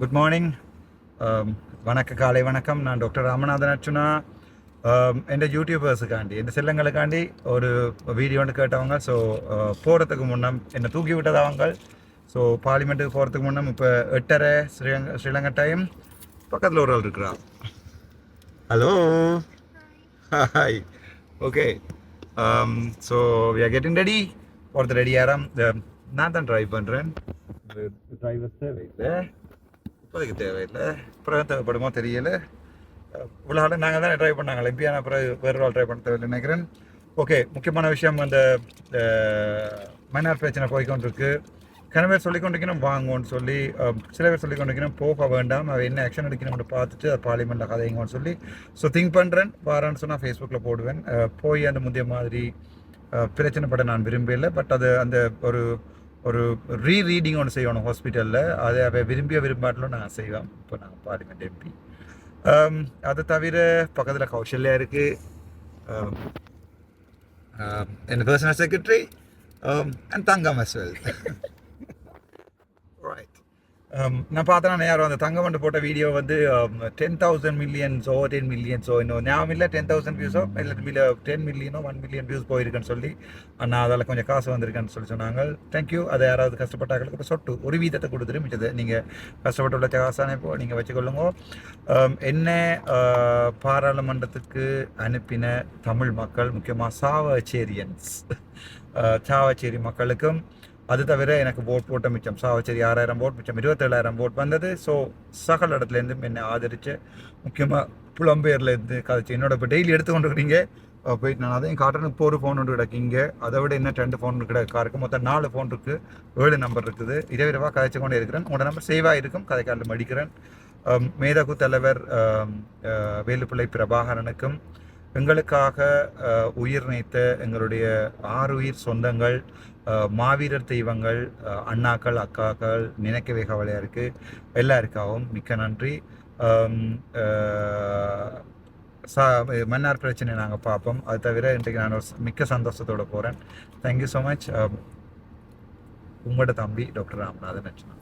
Good morning வணக்க காலை வணக்கம். நான் டாக்டர் ராமநாதன் அர்ச்சுனா எந்த யூடியூபர்ஸுக்காண்டி எந்த செல்லங்களுக்காண்டி ஒரு வீடியோ ஒன்று கேட்டவங்க. ஸோ போகிறதுக்கு முன்னம் என்னை தூக்கி விட்டதவங்க ஸோ பார்லிமெண்ட்டுக்கு போகிறதுக்கு முன்னம் இப்போ எட்டரை ஸ்ரீலங்கா ஸ்ரீலங்கா டைம் பக்கத்தில் ஒரு ஆள் இருக்கிறா hello hi okay so we are getting ready போகிறது ரெடி ஆகிறாம் நான் தான் ட்ரைவ் பண்ணுறேன் டிரைவர் தேவையில்லை இப்போதைக்கு தேவையில்லை. அப்புறம் தேவைப்படுமோ தெரியல. இவ்வளோ நாங்கள் தான் ட்ரை பண்ணாங்க. எப்படியான அப்புறம் வேறு ஆள் ட்ரை பண்ண தேவையில்லை நினைக்கிறேன். ஓகே முக்கியமான விஷயம் அந்த மைனார் பிரச்சனை போய்கொண்டிருக்கு கன பேர் சொல்லி கொண்டிருக்கணும் வாங்குவோன்னு சொல்லி. சில பேர் சொல்லி கொண்டிருக்கணும் போக வேண்டாம். அவ என்ன ஆக்ஷன் எடுக்கணும்னு பார்த்துட்டு அது பார்லிமெண்ட்டில் கதைங்கன்னு சொல்லி. ஸோ திங்க் பண்ணுறேன் வாரான்னு சொன்னால் ஃபேஸ்புக்கில் போடுவேன். போய் அந்த முந்தைய மாதிரி பிரச்சனைப்பட நான் விரும்பல பட் அது அந்த ஒரு ஒரு ரீ ரீடிங் ஒன்று செய்யணும் ஹாஸ்பிட்டலில் அதை அவை விரும்பிய விரும்பாட்டிலும் நான் செய்வேன். இப்போ நான் பார்லிமெண்ட் எம்பி அதை தவிர பக்கத்தில் கௌசல்யா இருக்குது என் personal secretary and Thangam as well right Um, நான் பார்த்தேன்னா யாரும் அந்த தங்கமண்டு போட்ட வீடியோ வந்து டென் தௌசண்ட் மில்லியன்ஸோ டென் மில்லியன்ஸோ இன்னும் ஞாபகம் இல்லை. டென் தௌசண்ட் வியூஸோ இல்லை மில்ல டென் மில்லியனோ ஒன் மில்லியன் வியூஸ் போயிருக்குன்னு சொல்லி அண்ணா அதில் கொஞ்சம் காசு வந்திருக்குன்னு சொல்லி சொன்னாங்க. தேங்க்யூ அதை யாராவது கஷ்டப்பட்டாங்களுக்கு இப்போ சொட்டு ஒரு வீதத்தை கொடுத்துட்டு மிச்சது நீங்கள் கஷ்டப்பட்டு உள்ள காசானே இப்போ நீங்கள் வச்சுக்கொள்ளுங்க. Um, என்ன uh, பாராளுமன்றத்துக்கு அனுப்பின தமிழ் மக்கள் முக்கியமாக சாவச்சேரியன்ஸ். Uh, சாவச்சேரி மக்களுக்கும் அது தவிர எனக்கு ஓட் போட்ட மிச்சம். சாவச்சேரி ஆறாயிரம் ஓட் மிச்சம். இருபத்தேழாயிரம் ஓட் வந்தது. ஸோ சகல இடத்துலேருந்து என்னை ஆதரித்து முக்கியமாக புலம்பெயர்லேருந்து கதைச்சு. என்னோட இப்போ டெய்லி எடுத்து கொண்டுருக்கீங்க போயிட்டு நான் அதையும் காட்டுறேன். இப்போ ஒரு ஃபோன் ஒன்று கிடக்கிங்க அதை விட இன்னும் ரெண்டு ஃபோன் கிடக்கா. இருக்கு மொத்தம் நாலு ஃபோன் இருக்குது ஏழு நம்பர் இருக்குது. இரவு இரவாக கதைச்சு கொண்டே இருக்கிறேன். உங்களோட நம்பர் சேவாக இருக்கும். கதைக்காலில் மடிக்கிறேன். மேதகு தலைவர் வேலுப்பிள்ளை பிரபாகரனுக்கும் எங்களுக்காக உயிர் நீத்த எங்களுடைய ஆறு உயிர் சொந்தங்கள் மாவீரர் தெய்வங்கள் அண்ணாக்கள் அக்காக்கள் நினைக்கவே கவலையாக இருக்குது எல்லாருக்காகவும் மிக்க நன்றி. சா மன்னார் பிரச்சனை நாங்கள் பார்ப்போம் அது தவிர இன்றைக்கு நான் ஒரு மிக்க சந்தோஷத்தோட போகிறேன் தேங்க்யூ ஸோ மச் உங்களோட தம்பி டாக்டர் ராமநாதன் அர்ச்சனா